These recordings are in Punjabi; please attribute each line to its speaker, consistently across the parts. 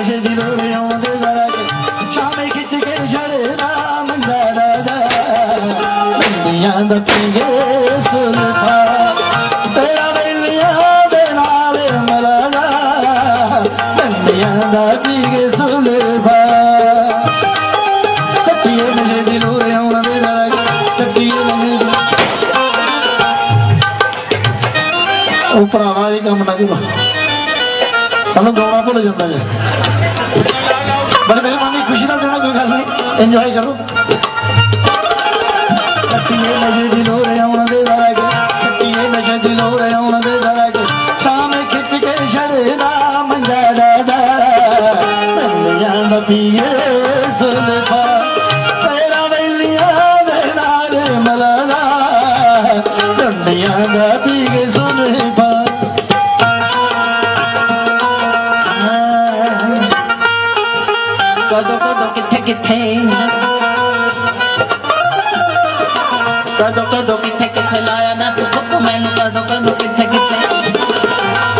Speaker 1: ਨਸ਼ੇ ਦੀ ਲੋਰੇ ਆਉਂਦੇ ਜ਼ਰਾ ਸ਼ਾਮੇ ਖਿੱਚ ਕੇ ਛੜਦਾ ਮੰਦਾ ਡਾਦਾ ਦੁਨੀਆਂ ਦਾ ਪੀਏ ਸੁਲਫਾ ਤੇਰਾ ਵੇਲੀਆਂ ਦੇ ਨਾਲ ਮਲਦਾ ਦੁਨੀਆਂ ਦਾ ਪੀਏ ਸੁਲਫਾ ਕੱਟੀਏ ਨਸ਼ੇ ਦੀ ਲੋਰੇ ਆਉਂਦੇ ਜ਼ਰਾ ਕੱਟੀਏ ਨਸ਼ੇ ਉਹ ਭਰਾਵਾ ਇਹ ਕੰਮ ਨਾ ਕਰੋ। ਸਾਨੂੰ ਗਾਉਣਾ ਭੁੱਲ ਜਾਂਦਾ ਜੀ। ਬੜੇ ਮੇਰੇ ਖੁਸ਼ੀ ਦਾ ਦੇਣਾ ਕੋਈ ਗੱਲ ਨਹੀਂ। ਇੰਜੋਏ ਕਰੋ। ਕੱਟੀਏ ਨਸ਼ੇ ਦੀ ਲੋਰੇ ਆਉਣ ਦੇ ਜ਼ਰਾ ਕੇ ਕੱਟੀਏ ਨਸ਼ੇ ਦੀ ਲੋਰੇ ਆਉਣ ਦੇ ਜ਼ਰਾ ਕੇ ਸ਼ਾਮ ਖਿੱਚ ਕੇ ਛੜਦਾ ਮੰਜਾ ਡਾਦਾ ਨੰਨਿਆਂ ਦਾ ਪੀਏ ਸੁਲਫਾ ਤੇਰਾ ਵੇਲੀਆਂ ਦੇ ਨਾਲ ਮਲਦਾ। ਨੰਨਿਆਂ ਦਾ ਪੀਏ ਸੁਲਫਾ
Speaker 2: ਕਿੱਥੇ? ਕਦੋਂ ਕਦੋਂ ਕਿੱਥੇ ਕਿੱਥੇ ਲਾਇਆ ਨਾ ਤੂੰ ਫੁੱਕ ਮੈਨੂੰ? ਕਦੋਂ ਕਦੋਂ ਕਿੱਥੇ ਕਿੱਥੇ?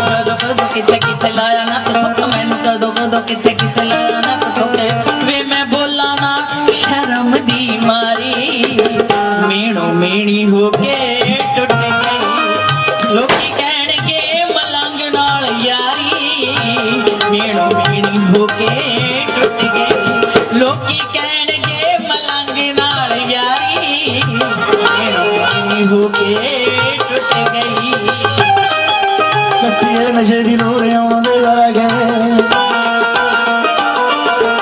Speaker 2: ਕਦੋਂ ਕਦੋਂ ਕਿੱਥੇ ਕਿੱਥੇ ਲਾਇਆ ਨਾ ਤੂੰ ਫੁੱਕ ਮੈਨੂੰ? ਕਦੋਂ ਕਦੋਂ ਕਿੱਥੇ ਕਿੱਥੇ ਲਾਇਆ ਨਾ ਤੂੰ ਫੁੱਕ ਵੇ ਮੈਂ ਬੋਲਾਂ ਨਾ, ਸ਼ਰਮ ਦੀ ਮਾਰੀ। ਮੀਣੋ ਮੀਣੀ ਹੋ ਕੇ ਟੁੱਟ ਗਈ। ਲੋਕੀ ਕਹਿਣਗੇ ਮਲੰਗ ਨਾਲ ਯਾਰੀ। ਮੀਣੋ ਮੀਣੀ ਹੋ ਕੇ ਟੁੱਟ ਗਈ। ਹੋ ਕੇ ਟੁੱਟ ਗਈ।
Speaker 1: ਕੱਟੀਏ ਨਸ਼ੇ ਦੀ ਲੋਰੇ ਆਉਂਦੇ ਜ਼ਰਾ ਕੇ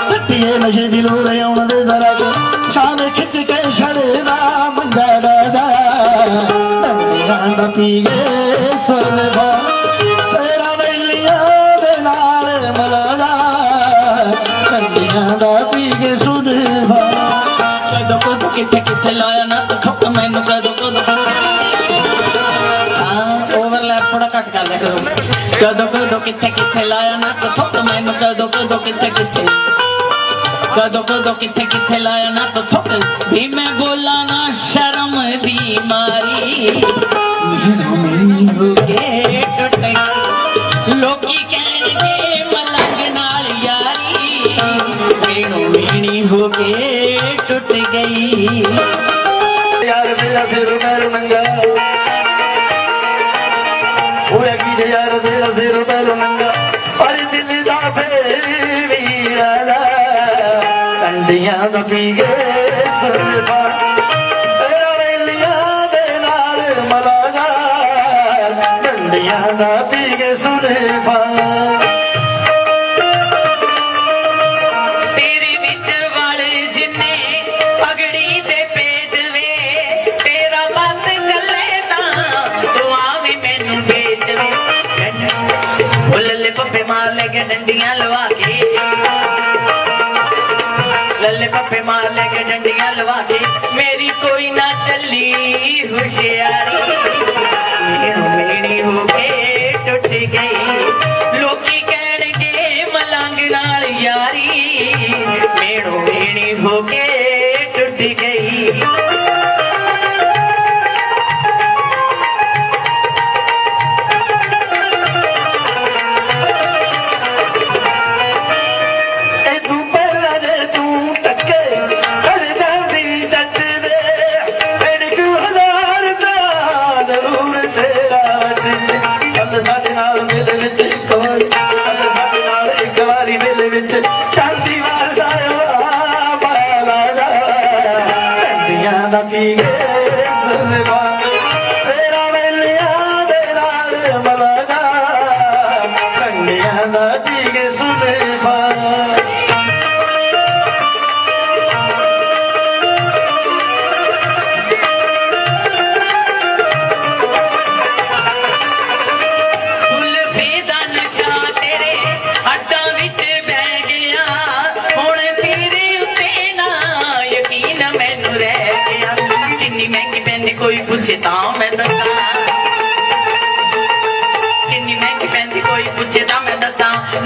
Speaker 1: ਕੱਟੀਏ ਨਸ਼ੇ ਦੀ ਲੋਰੇ ਆਉਂਦੇ ਜ਼ਰਾ ਕੇ ਸ਼ਾਮ ਖਿੱਚ ਕੇ ਛੜਦਾ ਮੰਗਾ ਡਾਦਾ ਨੰਨਿਆਂ ਦਾ ਪੀਏ ਸੁਲਫਾ ਤੇਰਾ ਵੇਲੀਆਂ ਦੇ ਨਾਲ ਮਲਦਾ ਨੰਨਿਆਂ ਦਾ ਪੀਏ ਸੁਲਫਾ
Speaker 2: ਕਦੋਂ ਕਦੋਂ ਕਿੱਥੇ ਕਿੱਥੇ ਲਾਇਆ ਨਾ ਥੋੜਾ ਘੱਟ ਕਰ ਲਿਆ ਕਰੋ। ਕਦੋਂ ਕਦੋਂ ਕਿੱਥੇ ਕਿੱਥੇ ਲਾਇਆ ਨਾ ਤੂੰ ਥੁੱਕ ਮੈਨੂੰ ਕਦੋਂ ਕਦੋਂ ਕਿੱਥੇ ਕਿੱਥੇ। ਕਦੋਂ ਕਦੋਂ ਕਿੱਥੇ ਕਿੱਥੇ ਲਾਇਆ ਨਾ ਥੁੱਕ ਵੀ ਮੈਂ ਬੋਲਾਂ ਨਾ, ਸ਼ਰਮ ਦੀ ਮਾਰੀ। ਮੈਨੂੰ ਮੇਰੀ ਹੋ ਕੇ ਟੁੱਟ ਗਈ ਲੋਕੀ ਕਹਿਣਗੇ ਮਲੰਗ ਨਾਲ ਯਾਰੀ। ਮੈਨੂੰ ਮੇਣੀ ਹੋ ਕੇ ਟੁੱਟ ਗਈ।
Speaker 1: ਯਾਰ ਮੇਰਾ ਸਿਰ ਮੈਲ ਨੰਗਾ ਯਾਰ ਮੇਰਾ ਸਿਰ ਮੈਲ ਨੰਗਾ। ਪਰ ਦਿਲ ਦਾ ਫੇਰ ਵੀਰਾ ਦਾ ਕੰਡੀਆਂ ਦਾ ਪੀ ਗਏ ਸਰਬਾ ਤੇਰਾ ਵੇਲੀਆਂ ਦੇ ਨਾਲ ਮਲਾਗਾ। ਕੰਡੀਆਂ ਦਾ ਪੀ ਗਏ ਸੁਨੇਫਾ
Speaker 2: ਲੈ ਕੇ ਡੰਡੀਆਂ ਲਵਾ ਕੇ। ਲੱਲੇ ਪੱਪੇ ਮਾਰ ਲੈ ਕੇ ਡੰਡੀਆਂ ਲਵਾ ਕੇ। ਮੇਰੀ ਕੋਈ ਨਾ ਚੱਲੀ ਹੁਸ਼ਿਆਰੀ।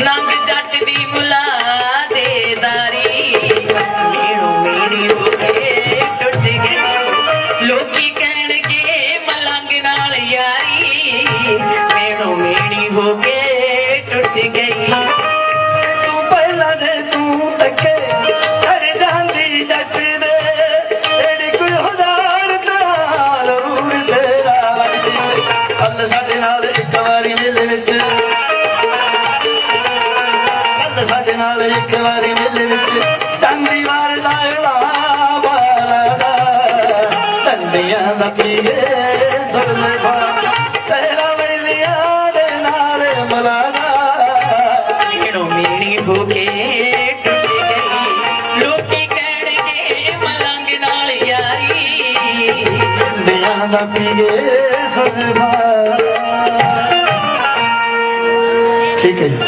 Speaker 2: ਨੰਗ ਜੱਟ ਦੀ ਮੁਲਾਜ਼ੇਦਾਰੀ। ਮੇਰੋ ਮੇਰੀ ਹੋ ਕੇ ਟੁੱਟ ਗਈ। ਲੋਕੀ ਕਹਿਣਗੇ ਮਲੰਗ ਨਾਲ ਯਾਰੀ। ਮੇਰੋ ਮੇਰੀ ਹੋ ਕੇ ਟੁੱਟ ਗਈ।
Speaker 1: ਸਾਡੇ ਨਾਲ ਇੱਕ ਵਾਰੀ ਮਿਲ ਵਿੱਚ। ਟੰਦੀ ਵਾਰ ਦਾ ਉਲਾ ਵਾਲਾ ਦਾ। ਟੰਡੀਆਂ ਦਾ ਪੀਏ ਸੁਰਲੇ ਪਾ। ਤੇਰਾ ਵੇਲੀਆਂ ਦੇ ਨਾਲ ਮਲਾਦਾ
Speaker 2: ਢੇੜੋ ਮੇਰੀ ਹੋ ਕੇ
Speaker 1: ਦਾ ਪੀਏ ਸੁਰਲੇ ਪਾ। ਠੀਕ ਹੈ